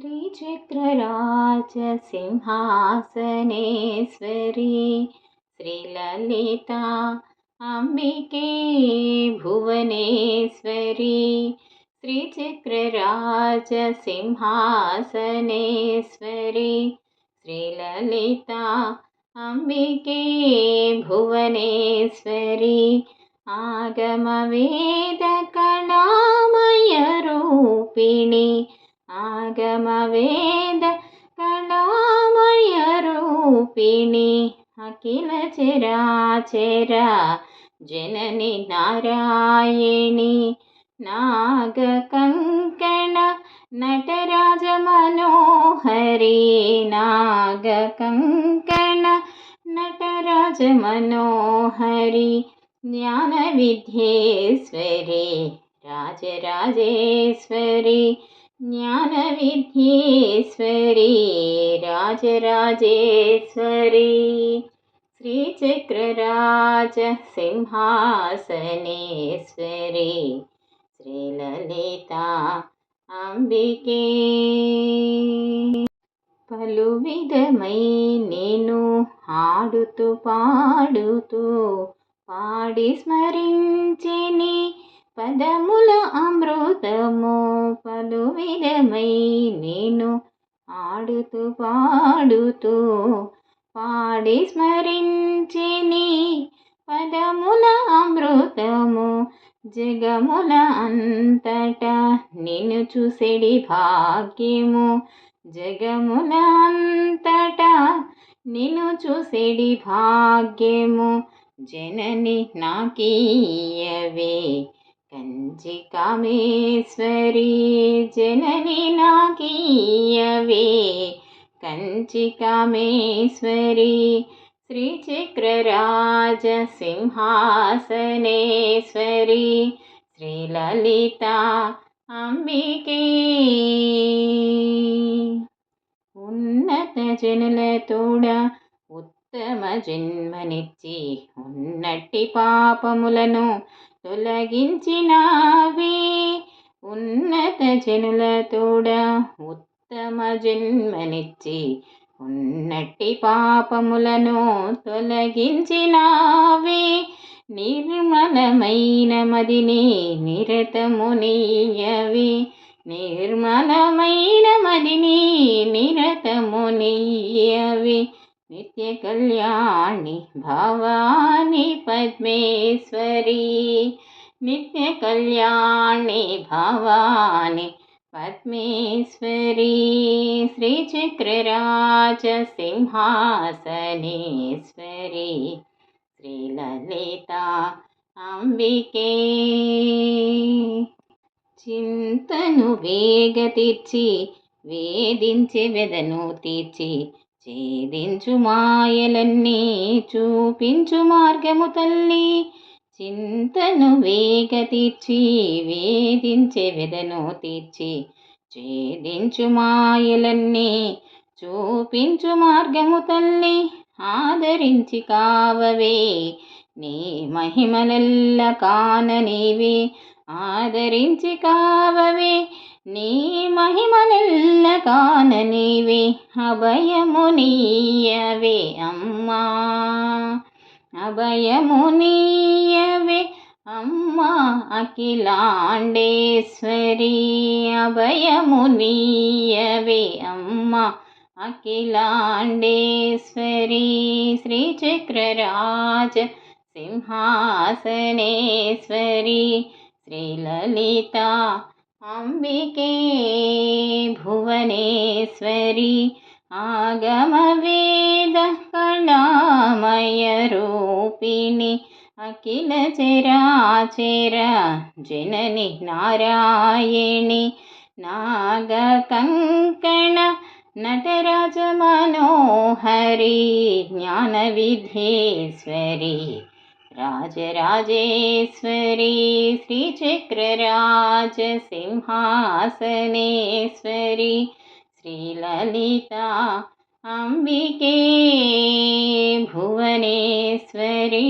श्रीचक्रराजसिंहासनेश्वरी श्रीललिता अम्बिके भुवनेश्वरी श्रीचक्रराजसिंहासनेश्वरी श्रीललिता अम्बिके भुवनेश्वरी आगमवेदकलामयरूपिणि आगमवेद कलामयरूपिणि अखिलचराचरा जननि नारायणि नागकङ्कण नटराजमनोहरि नागकङ्कण नटराजमनोहरि ज्ञानविद्येश्वरी राजराजेश्वरी ज्ञानविद्येश्वरी राजराजेश्वरी श्रीचक्रराजसिंहासनेश्वरी శ్రీలలితా అంబికే పలు విధమై నేను ఆడుతూ పాడుతూ పాడి స్మరించిని పదముల అమృతము పలు విధమై నేను ఆడుతూ పాడుతూ పాడి స్మరించిని పదముల అమృతము జగముల అంతట నిన్ను చూసేడి భాగ్యము జగముల అంతట నిన్ను చూసేడి భాగ్యము జనని నాకీయవే కంచికామేశ్వరీ జనని నాకీయవే కంచికామేశ్వరీ శ్రీచక్రరాజసింహాసనేశ్వరీ శ్రీలలిత అంబికే. ఉన్నత జనుల తోడ ఉత్తమ జన్మనిచ్చి ఉన్నట్టి పాపములను తొలగించినావే. ఉన్నత జనులతోడ ఉత్తమ జన్మనిచ్చి ఉన్నట్టి పాపములను తొలగించినావే. నిర్మలమైన మదిని నిరతమునీయవి. నిర్మలమైన మదిని నిరతమునియవి నిత్య కళ్యాణి భవాని పద్మేశ్వరి. నిత్య కళ్యాణి భవాని పద్మేశ్వరీ. శ్రీచక్రరాజసింహాసనేశ్వరి శ్రీలలిత అంబికే. చింతను వేగ తీర్చి వేధించి వెదను తీర్చి ఛేదించు మాయలన్నీ చూపించు మార్గము తల్లి. చింతను వేగ తీర్చి వేధించే వెదను తీర్చి ఛేదించు మాయలన్నీ చూపించు మార్గము తల్లి. ఆదరించి కావవే నీ మహిమలల్ల కాన నీవే ఆదరించి కావవే నీ మహిమలెల్ల కాన నీవే అభయము నీయవే అమ్మా. అభయము నీయవే అమ్మా అఖిలాండేశ్వరి. అభయము నీయవే అమ్మా అఖిలాండేశ్వరి. శ్రీచక్రరాజ సింహాసనేశ్వరి. శ్రీలలిత अम्बिके भुवनेश्वरि आगमवेदः अखिलचराचर जननि नारायणि नागकङ्कण नटराजमनोहरि ज्ञानविधेश्वरि राजराजेश्वरी श्रीचक्रराजसिंहासनेश्वरी श्रीललिता अम्बिके भुवनेश्वरी।